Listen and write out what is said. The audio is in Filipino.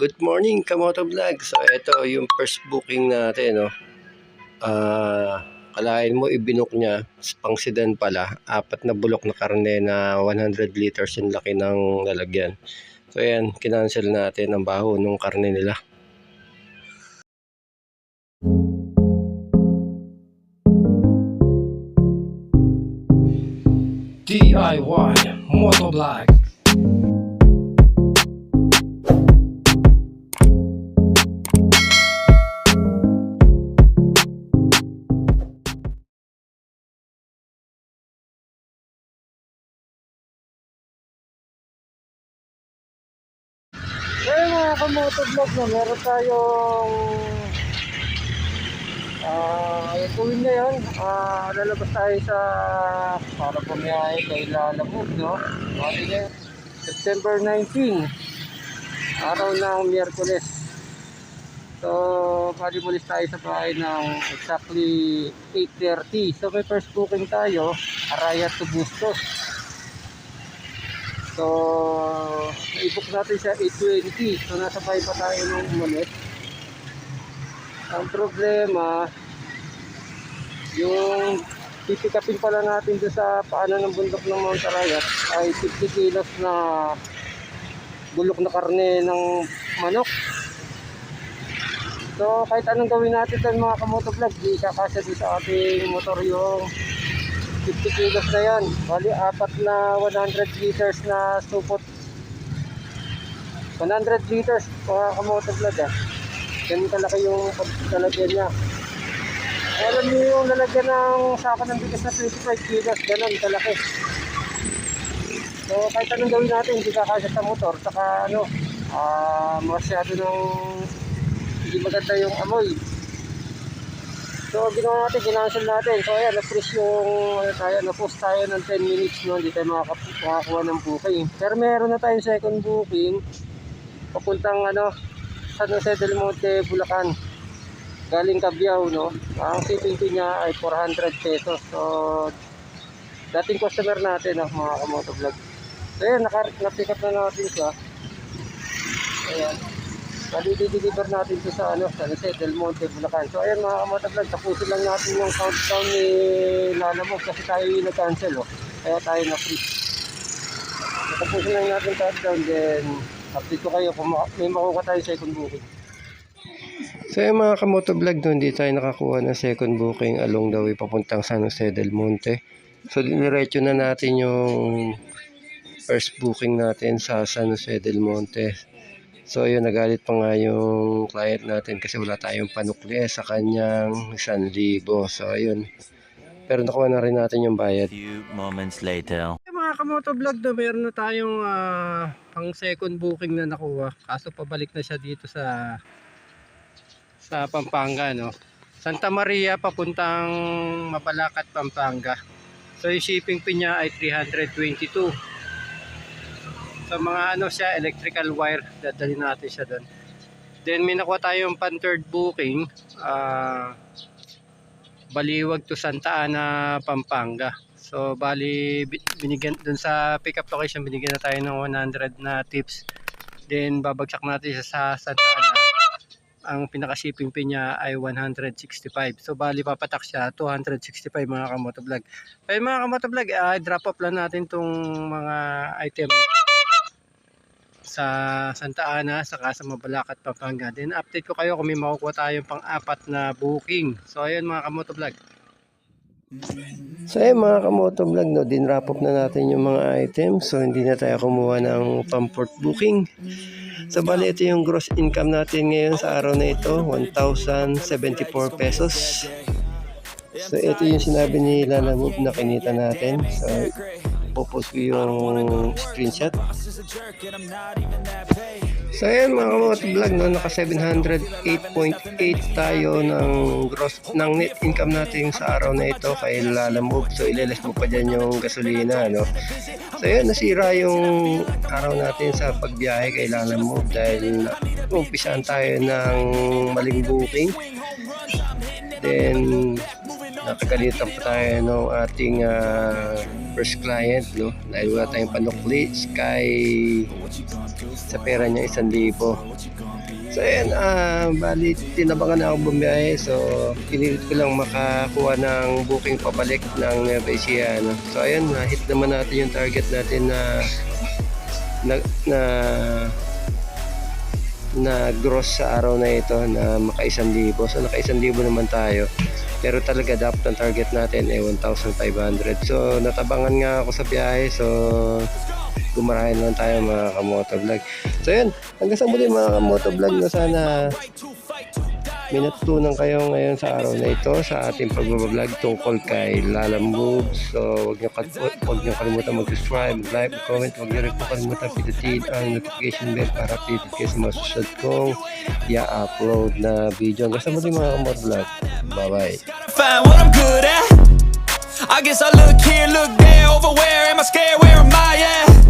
Good morning, Kamoto Vlog. So, ito yung first booking natin, no. Ah, kalahin mo, ibinok niya, pang sedan pala, apat na bulok na karne na 100 liters yung laki ng lalagyan. So, ayan, kinancel natin ang baho ng karne nila. DIY Motovlog mga kamotovlog na meron tayong ah uh, tuwing ngayon, ah lalabas tayo sa para pumiyahe kay Lalamog, no? Bali ngayon, September 19, araw ng Miyerkules. So, bali mulis tayo sa bahay ng exactly 8.30. So, may first booking tayo, Araya to Bustos. So, i-book natin siya 8.20. So, nasa 5 pa tayo nung umalis. Ang problema, yung pipikapin pala natin doon sa paanan ng bundok ng Mount Arayat ay 50 kilos na bulok na karne ng manok. So, kahit anong gawin natin doon mga kamotovlog, di kakasya sa ating motor yung 50 kilos na yan. Bali, apat na 100 liters na supot. 100 liters, mga kamotovlog ah. Ganun kalaki yung paglalagyan niya. Alam niyo yung lalagyan ng sako ng bigas na 25 kilos, ganun kalaki. So, kahit anong gawin natin, hindi kakasya sa motor, saka ano, ah, masyado ng hindi maganda yung amoy. So, ginawa natin, ginansel natin. So, ayan, na-freeze yung, ano tayo, na-post tayo ng 10 minutes, no? Hindi tayo makakuha ng booking. Pero meron na tayong second booking, papuntang, ano, San Jose del Monte, Bulacan. Galing Cabiao, no? Ang shipping fee niya ay 400 pesos. So, dating customer natin, no, mga kamotovlog. So, ayan, naka- na-pick up na natin siya. Ayan. Bali, deliver natin sa ano, San Jose del Monte, Bulacan. So, ayan mga kamotovlog, tapusin lang natin yung countdown ni Lalamog kasi tayo yung nag-cancel, oh. Kaya tayo na-free. Tapusin lang natin countdown, then update ko kayo kung ma- may makuha tayo second booking. So, yung mga Kamoto Vlog, no, hindi tayo nakakuha ng second booking along the way papuntang San Jose del Monte. So, diniretso na natin yung first booking natin sa San Jose del Monte. So, yun, nagalit pa nga yung client natin kasi wala tayong panukli sa kanyang 1,000. So, ayun. Pero nakuha na rin natin yung bayad. few moments later. Eh, mga kamoto vlog na meron na tayong ah, pang second booking na nakuha. Kaso pabalik na siya dito sa sa Pampanga, no? Santa Maria papuntang Mabalacat, Pampanga. So yung shipping fee niya ay 322. So mga ano siya, electrical wire, dadalhin natin siya doon. Then may nakuha tayong pan third booking, ah Baliwag to Santa Ana, Pampanga. So bali bi- binigyan dun sa pickup location binigyan na tayo ng 100 na tips. Then babagsak natin siya sa Santa Ana. Ang pinaka shipping fee niya ay 165. So bali papatak siya 265 mga kamoto vlog. Kaya mga kamoto vlog, ah, drop off lang natin tong mga item sa Santa Ana saka sa Mabalacat, Pampanga. Then update ko kayo kung may makukuha tayong pang-apat na booking. So ayun mga kamoto vlog. So ayun mga kamoto vlog, no, din wrap up na natin yung mga items. So hindi na tayo kumuha ng pang-port booking. So bali ito yung gross income natin ngayon sa araw na ito, 1,074 pesos. So ito yung sinabi ni Lala Move na kinita natin. So popost ko yung screenshot. So ayan mga kamoto vlog, no, naka 708.8 tayo ng gross ng net income natin sa araw na ito kay Lalamove. So ileles mo pa dyan yung gasolina. No? So ayan, nasira yung araw natin sa pagbiyahe kay Lalamove dahil umpisan tayo ng maling booking. Then nakagalitan pa tayo ng ating ah, first client, no? Dahil wala tayong panukli, Sky sa pera niya isang libo. So ayan, ah, bali tinabangan na ako bumiyahe. So pinilit ko lang makakuha ng booking pabalik ng Nueva Ecija. No? So ayan, na-hit naman natin yung target natin na na, na na gross sa araw na ito na maka isang libo. So naka isang libo naman tayo. Pero talaga dapat ang target natin ay 1,500. So natabangan nga ako sa biyahe. So gumarahin lang tayo mga kamotovlog. So yun, hanggang sa muli mga kamotovlog na sana may natutunan kayo ngayon sa araw na ito sa ating pagbablog tungkol kay Lalam Moves. So, huwag niyo, huwag niyo kalimutan mag-subscribe, mag-like, mag-comment. Huwag niyo rin po kalimutan pindutin ang notification bell para updated kayo sa mga susunod kong i-upload na video. Hanggang sa muli mga. Bye-bye. I'm good at. I guess I look here, look there, over where am I scared? Where am I at?